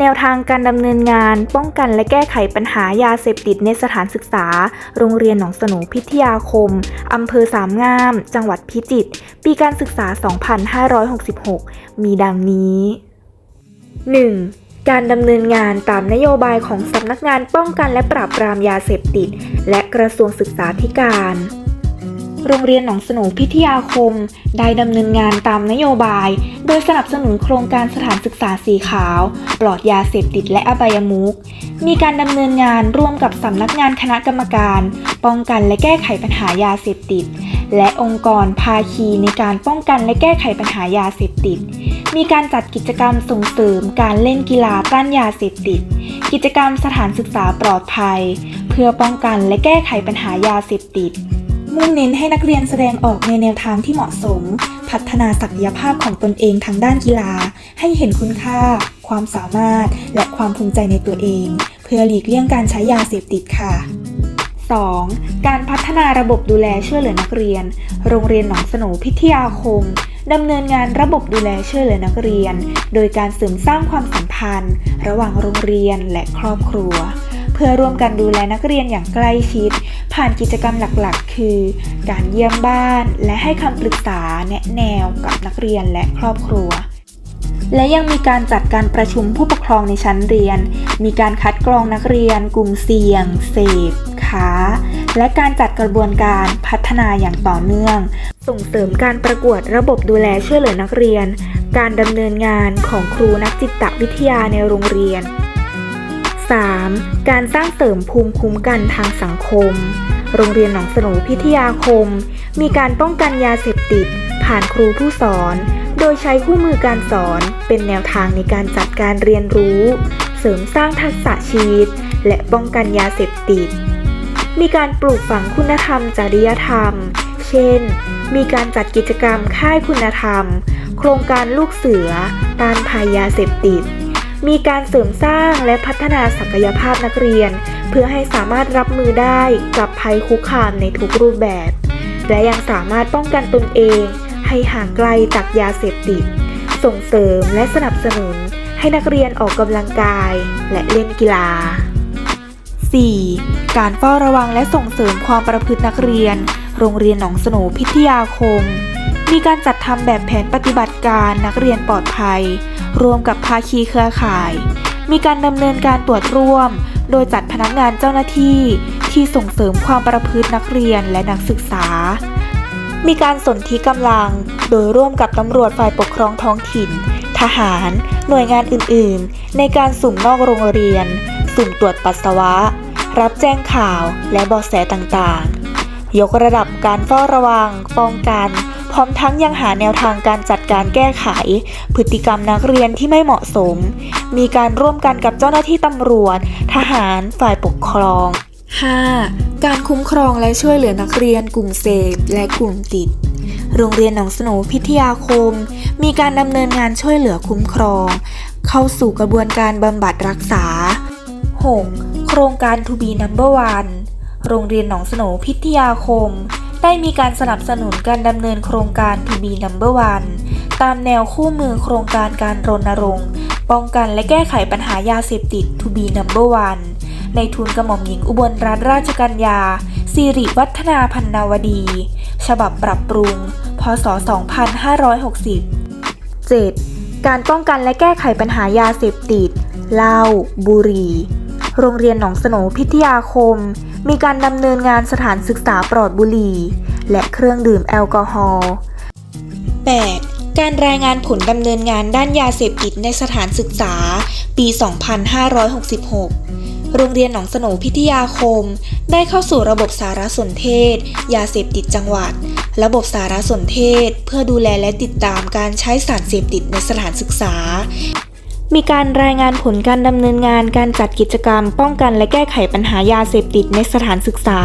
แนวทางการดำเนินงาน ป้องกันและแก้ไขปัญหายาเสพติดในสถานศึกษา โรงเรียนหนองสนูพิทยาคม อำเภอสามงาม จังหวัดพิจิตร ปีการศึกษา 2566 มีดังนี้ 1. การดำเนินงานตามนโยบายของสำนักงานป้องกันและปราบปรามยาเสพติด และกระทรวงศึกษาธิการ โรงเรียนหนองสนูพิทยาคม ได้ดำเนินงานตามนโยบาย โดยสนับสนุนโครงการสถานศึกษาสีขาว ปลอดยาเสพติดและอบายมุขมีการดำเนินงานร่วมกับสำนักงานคณะกรรมการ ป้องกันและแก้ไขปัญหายาเสพติด และองค์กรภาคีในการป้องกันและแก้ไขปัญหายาเสพติด มีการจัดกิจกรรมส่งเสริมการเล่นกีฬาต้านยาเสพติด กิจกรรมสถานศึกษาปลอดภัย เพื่อป้องกันและแก้ไขปัญหายาเสพติด มุ่งเน้นให้นักเรียนแสดงออกในแนวทางที่เหมาะสม พัฒนาศักยภาพของตนเองทางด้านกีฬา ให้เห็นคุณค่า ความสามารถ และความภูมิใจในตัวเอง เพื่อหลีกเลี่ยงการใช้ยาเสพติดค่ะ 2. การพัฒนาระบบดูแลช่วยเหลือนักเรียน โรงเรียนหนองสนูพิทยาคมดำเนินงานระบบดูแลช่วยเหลือนักเรียน โดยการเสริมสร้างความสัมพันธ์ ระหว่างโรงเรียนและครอบครัว เพื่อร่วมกันดูแลนักเรียนอย่างใกล้ชิด ผ่านกิจกรรมหลักๆ คือ การเยี่ยมบ้านและให้คำปรึกษาแนะแนวกับนักเรียนและครอบครัวและยังมีการจัดการประชุมผู้ปกครองในชั้นเรียน มีการคัดกรองนักเรียน กลุ่มเสี่ยง เสพ ค้า และการจัดกระบวนการพัฒนาอย่างต่อเนื่อง ส่งเสริมการประกวดระบบดูแลช่วยเหลือนักเรียน การดำเนินงานของครูนักจิตวิทยาในโรงเรียน 3. การสร้างเสริมภูมิคุ้มกันทางสังคม โรงเรียนหนองสนูพิทยาคม มีการป้องกันยาเสพติด ผ่านครูผู้สอน โดยใช้คู่มือการสอนเป็นแนวทางในการจัดการเรียนรู้ เสริมสร้างทักษะชีวิต และป้องกันยาเสพติด มีการปลูกฝังคุณธรรมจริยธรรม เช่น มีการจัดกิจกรรมค่ายคุณธรรม โครงการลูกเสือต้านภัยยาเสพติด มีการเสริมสร้างและพัฒนาศักยภาพนักเรียน เพื่อให้สามารถรับมือได้กับภัยคุกคามในทุกรูปแบบ และยังสามารถป้องกันตนเอง ให้ห่างไกลจากยาเสพติด ส่งเสริมและสนับสนุน ให้นักเรียนออกกำลังกายและเล่นกีฬา 4. การเฝ้าระวังและส่งเสริมความประพฤตินักเรียน โรงเรียนหนองสนูพิทยาคม มีการจัดทำแบบแผนปฏิบัติการนักเรียนปลอดภัย รวมกับภาคีเครือข่าย มีการดำเนินการตรวจร่วม โดยจัดพนักงานเจ้าหน้าที่ที่ส่งเสริมความประพฤตินักเรียนและนักศึกษา มีการสนธิกำลัง โดยร่วมกับตำรวจฝ่ายปกครองท้องถิ่น ทหาร หน่วยงานอื่น ๆ ในการสุ่มนอกโรงเรียน สุ่มตรวจปัสสาวะ รับแจ้งข่าวและเบาะแสต่างๆ ยกระดับการเฝ้าระวัง ป้องกัน พร้อมทั้งยังหาแนวทางการจัดการแก้ไข พฤติกรรมนักเรียนที่ไม่เหมาะสม มีการร่วมกันกับเจ้าหน้าที่ตำรวจ ทหาร ฝ่ายปกครอง 5. การคุ้มครองและช่วยเหลือนักเรียนกลุ่มเสพและกลุ่มติด โรงเรียนหนองสนูพิทยาคม มีการดำเนินงานช่วยเหลือคุ้มครอง เข้าสู่กระบวนการบำบัดรักษา 6. โครงการ To be number one โรงเรียนหนองสนูพิทยาคม ได้มีการสนับสนุนการดำเนินโครงการ To be number one ตามแนวคู่มือโครงการการรณรงค์ ป้องกันและแก้ไขปัญหายาเสพติด To be number one ในทุนกระหม่อมหญิงอุบลรัตนราชกัญญาสิริวัฒนาพันนาวดี ฉบับปรับปรุง พศ 2560 7. การป้องกันและแก้ไขปัญหายาเสพติดเหล้าบุหรี่ โรงเรียนหนองสนพิทยาคม มีการดำเนินงานสถานศึกษาปลอดบุหรี่ และเครื่องดื่มแอลกอฮอล์ 8. การรายงานผลดำเนินงานด้านยาเสพติดในสถานศึกษา ปี 2566 โรงเรียนหนองสนพิทยาคม ได้เข้าสู่ระบบสารสนเทศ ยาเสพติดจังหวัด ระบบสารสนเทศ เพื่อดูแลและติดตามการใช้สารเสพติดในสถานศึกษา มีการรายงานผลการดำเนินงานการจัดกิจกรรม ป้องกันและแก้ไขปัญหายาเสพติดในสถานศึกษา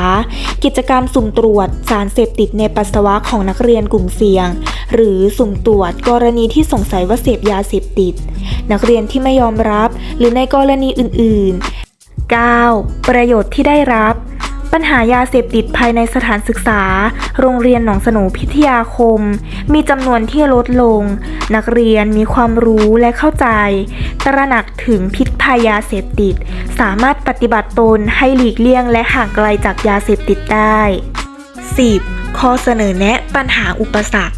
กิจกรรมสุ่มตรวจ สารเสพติดในปัสสาวะของนักเรียนกลุ่มเสี่ยง หรือสุ่มตรวจ กรณีที่สงสัยว่าเสพยาเสพติด นักเรียนที่ไม่ยอมรับ หรือในกรณีอื่น ๆ 9. ประโยชน์ที่ได้รับ ปัญหายาเสพติดภายในสถานศึกษา โรงเรียนหนองสนูพิทยาคม มีจำนวนที่ลดลง นักเรียนมีความรู้และเข้าใจ ตระหนักถึงพิษภัยยาเสพติด สามารถปฏิบัติตนให้หลีกเลี่ยงและห่างไกลจากยาเสพติดได้ 10. ข้อเสนอแนะปัญหาอุปสรรค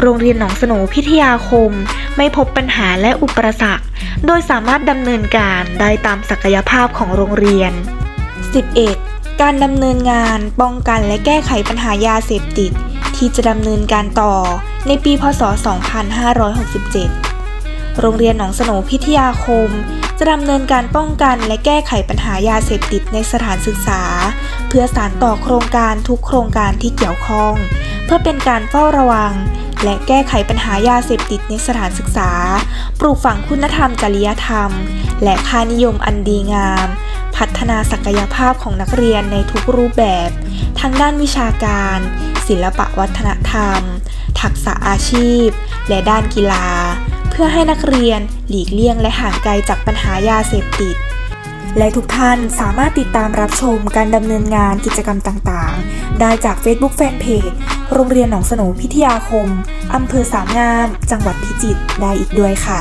โรงเรียนหนองสโหนพิทยาคม ไม่พบปัญหาและอุปสรรค โดยสามารถดำเนินการได้ตามศักยภาพของโรงเรียน 11. การดำเนินงานป้องกันและแก้ไขปัญหายาเสพติด ที่จะดำเนินการต่อในปี พศ 2567 โรงเรียนหนองสโหนพิทยาคม จะดำเนินการป้องกันและแก้ไขปัญหายาเสพติดในสถานศึกษา เพื่อสานต่อโครงการทุกโครงการที่เกี่ยวข้อง เพื่อเป็นการเฝ้าระวัง และแก้ไขปัญหายาเสพติดในสถานศึกษา ปลูกฝังคุณธรรมจริยธรรม และค่านิยมอันดีงาม ฒนาศักยภาพของนักเรียนในทุกรูปแบบ ทั้งด้านวิชาการ ศิลปะวัฒนธรรม ทักษะอาชีพ และด้านกีฬา เพื่อให้นักเรียนหลีกเลี่ยงและห่างไกลจากปัญหายาเสพติดและทุกท่านสามารถติดตามรับชมการดำเนินงานกิจกรรมต่างๆ ได้จาก Facebook Fanpage โรงเรียนหนองสโหนพิทยาคม อำเภอสามงาม จังหวัดพิจิตรได้อีกด้วยค่ะ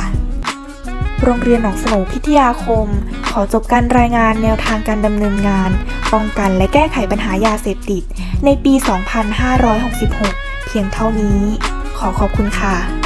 โรงเรียนหนองสโหนพิทยาคม ขอจบการรายงานแนวทางการดำเนินงาน ป้องกันและแก้ไขปัญหายาเสพติด ในปี 2566 เพียงเท่านี้ ขอขอบคุณค่ะ